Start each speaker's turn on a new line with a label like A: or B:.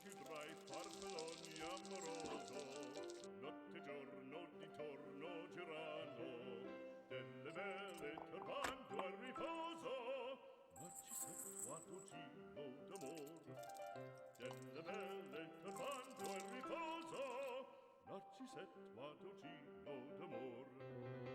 A: più drai farfalloni amoroso notte giorno di torno girando delle belle turbando al riposo ma ci sento a tuo giro d'amor. Delle belle turbando al riposo Narcisetto tuo ogino d'amor.